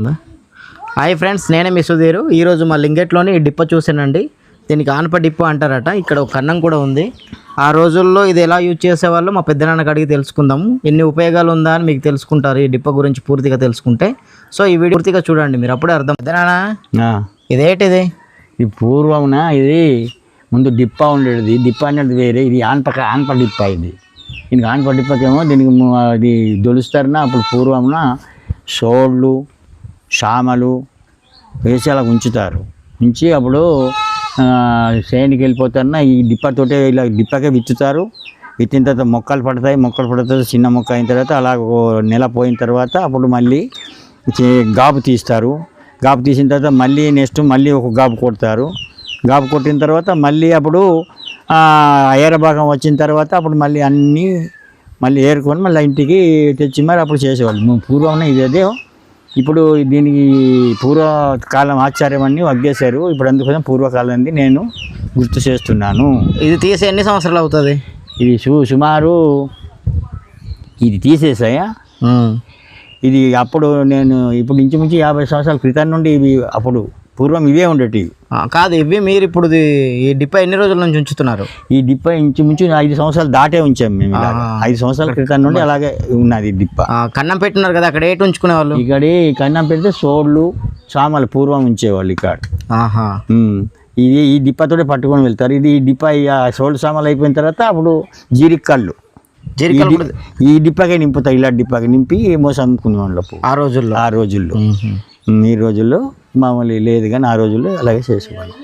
ఉందా? Hi friends నేనే మీ సుధీరు. ఈరోజు మా లింగెట్లోని ఈ డిప్ప చూసానండి దీనికి ఆనప డిప్ప అంటారట. ఇక్కడ ఒక కన్నం కూడా ఉంది. ఆ రోజుల్లో ఇది ఎలా యూజ్ చేసేవాళ్ళు మా పెద్దనాన్నకి అడిగి తెలుసుకుందాము. ఎన్ని ఉపయోగాలు ఉందా అని మీకు తెలుసుకుంటారు ఈ డిప్ప గురించి పూర్తిగా తెలుసుకుంటే. సో ఈ వీడియో పూర్తిగా చూడండి. మీరు అప్పుడే అర్థం పెద్దనాన్న ఇదేంటిది ఈ పూర్వమున ఇది ముందు డిప్ప ఉండేది. డిప్ప అనేది వేరే. ఇది ఆన్పక ఆన్ప డిప్ప ఇది. దీనికి ఆన్ప డిప్పకేమో దీనికి అది దొలుస్తారన అప్పుడు పూర్వమున సోళ్ళు షామలు వేసి అలా ఉంచుతారు. ఉంచి అప్పుడు ఆ, చేనుకి ఈ డిప్పతోటే ఇలా డిప్పకే విచ్చుతారు విత్తిన తర్వాత మొక్కలు పడతాయి మొక్కలు పడతాయి చిన్న మొక్క అయిన తర్వాత అలా నెల పోయిన తర్వాత అప్పుడు మళ్ళీ గాబు తీస్తారు. గాబు తీసిన తర్వాత మళ్ళీ నెక్స్ట్ మళ్ళీ ఒక గాబు కొడతారు. గాబు కొట్టిన తర్వాత మళ్ళీ అప్పుడు అయ్యర భాగం వచ్చిన తర్వాత అప్పుడు మళ్ళీ అన్నీ మళ్ళీ ఏరుకొని మళ్ళీ ఇంటికి తెచ్చి మరి అప్పుడు చేసేవాళ్ళు. పూర్వం ఇదేదో ఇప్పుడు దీనికి పూర్వకాలం ఆచార్యం అన్నీ వగ్గేశారు. ఇప్పుడు అందుకోసం పూర్వకాలం నేను గుర్తు చేస్తున్నాను. ఇది తీసి ఎన్ని సంవత్సరాలు అవుతుంది? ఇది సు సుమారు ఇది తీసేసాయా? ఇది అప్పుడు నేను ఇప్పుడు ఇంచుమించు యాభై సంవత్సరాల క్రితం నుండి ఇవి అప్పుడు పూర్వం ఇవే ఉండేటివి. కాదు ఇవి మీరు ఇప్పుడు ఈ డిప్ప ఎన్ని రోజుల నుంచి ఉంచుతున్నారు? ఈ డిప్ప ఇంచుమించు ఐదు సంవత్సరాలు దాటే ఉంచాం మేము. ఐదు సంవత్సరాల క్రితం నుండి అలాగే ఉన్నది డిప్ప. కన్నం పెట్టినారు కదా అక్కడ ఏటి ఉంచుకునేవాళ్ళు? ఇక్కడ కన్నం పెడితే సోళ్ళు సామలు పూర్వం ఉంచేవాళ్ళు ఇక్కడ. ఆహా. ఇది ఈ డిప్పతోటే పట్టుకొని వెళ్తారు. ఇది ఈ డిప్ప సోళ్ళు సామాన్లు అయిపోయిన తర్వాత అప్పుడు జీరికళ్ళు ఈ డిప్పకే నింపుతాయి ఇలా డిప్పకి నింపి మోసం అమ్ముకునే వాళ్ళకు ఆ రోజుల్లో. ఆ రోజుల్లో. ఈ రోజుల్లో మామూలు లేదు కానీ ఆ రోజుల్లో అలాగే చేసుకోవాలి